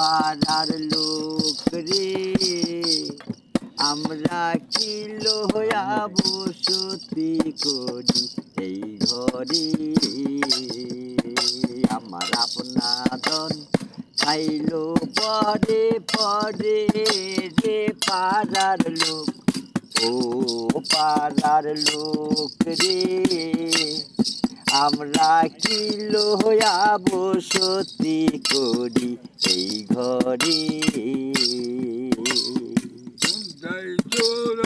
পাড়ার লোক রে। আমরা কি লোয়া বসতি করি এই ঘরে? আমার আপনাদন খাইলো পরে পরে রে পাড়ার লোক। ও পাড়ার লোক রে। আমরা কি লোয়া বসতি করি এই ঘরে?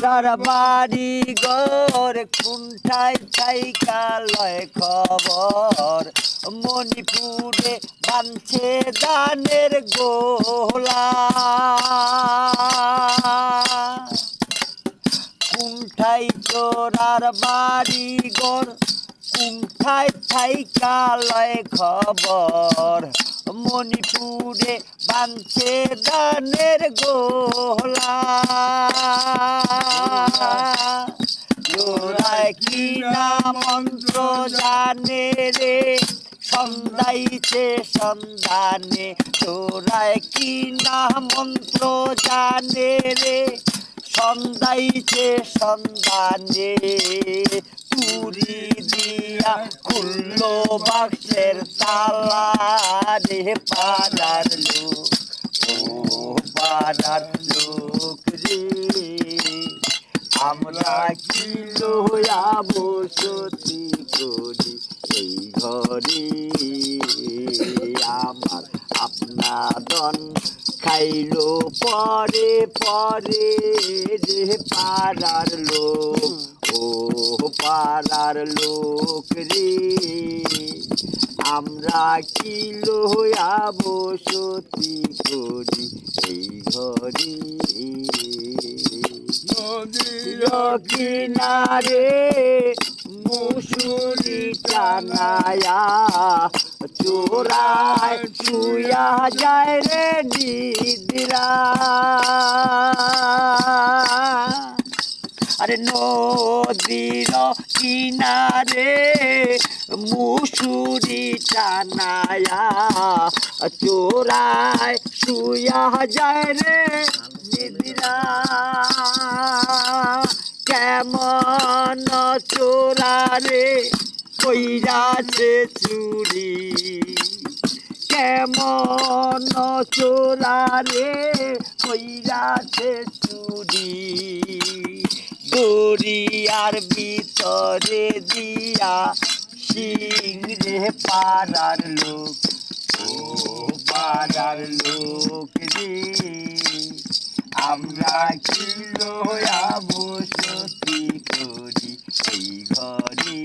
তার বাড়ি গর কুণ্ঠায় চাইকালয় খবর। মণিপুরে বানছে দানের গোলা। কুণ্ঠাই চোরার বাড়ি গর কুণ্ঠায় চাইকালয় খবর? মণিপুরে বানছে দানের গোলা। কি না মন্ত্র জানে রে সন্ধ্যাইছে সন্ধানে। তোরাই কি না মন্ত্র জানে রে সন্ধ্যাইছে সন্ধানে। তুরি দিয়া খুললো বাক্সের তালা রে পাড়ার লোক। ও পাড়ার লোক রে, আমরা কি লোয়া বসতি করি এই ঘরে? আমার আপনাদন খাইলো পরে পরে রে পাড়ার লোক। ও পাড়ার লোক রে আমরা কি লোয়া বসতি করি এই ঘরে? নদীর কিনারে মুসুরি টানায়া চোরায় ছুয়া যায় রে নিদিরা। আরে নদীর কিনারে মুসুরি টানায়া, চোরায় শুয়া যায় রে নিদিরা। কেমন চোরারে কইরাছে চুরি। কেমন চোরারে কইরাছে চুরি। দরিয়ার ভিতরে দিয়া সিংহে পাড়ার লোক, ও পাড়ার লোক রে। আমরা কি লোয়া বসতি করি এই ঘরে।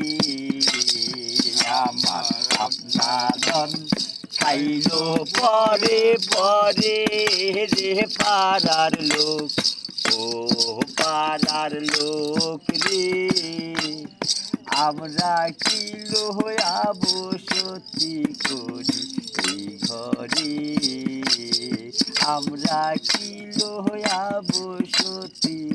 আমার আপনাদন খাইলো পরে পরে রে পাড়ার লোক, ও পাড়ার লোক রে। আমরা কি লোয়া বসতি করি এই ঘরে। আমরা কি লোহয়া বসতি।